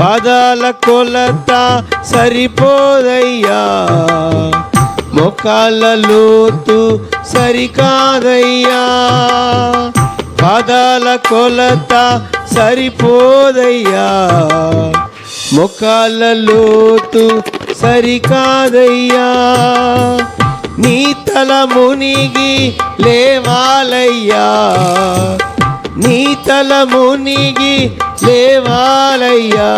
పాదాల కొలత సరిపోదయ్యా. మొకాల లోతు సరికాదయ్యా. పాదాల కొలత సరిపోదయ్యా. మొకాల లోతు సరికాదయ్యా. నీ తల మునిగి లేవాలయ్యా. నీ తల మునిగి లేవాలయ్యా.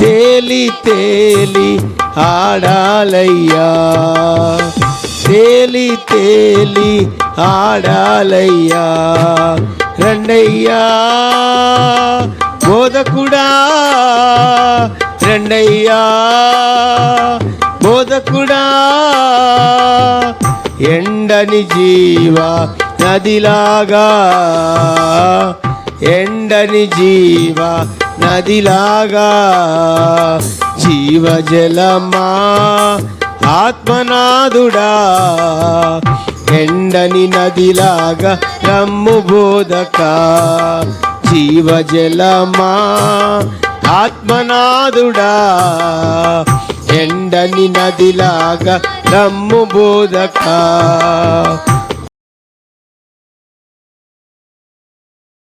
తేలి తేలి ఆడాలయ్యా. తేలి తేలి ఆడాలయ్యా. రెండయ్యా బోధకుడా. రెండయ్యా బోధకుడా. ఎండని జీవా నదిలాగా ఎండని జీవ నదిలాగా జీవజలమా ఆత్మనాథుడా ఎండని నదిలాగా రమ్ము బోధక జీవజలమా ఆత్మనాథుడా ఎండని నదిలాగా రమ్ము బోధక.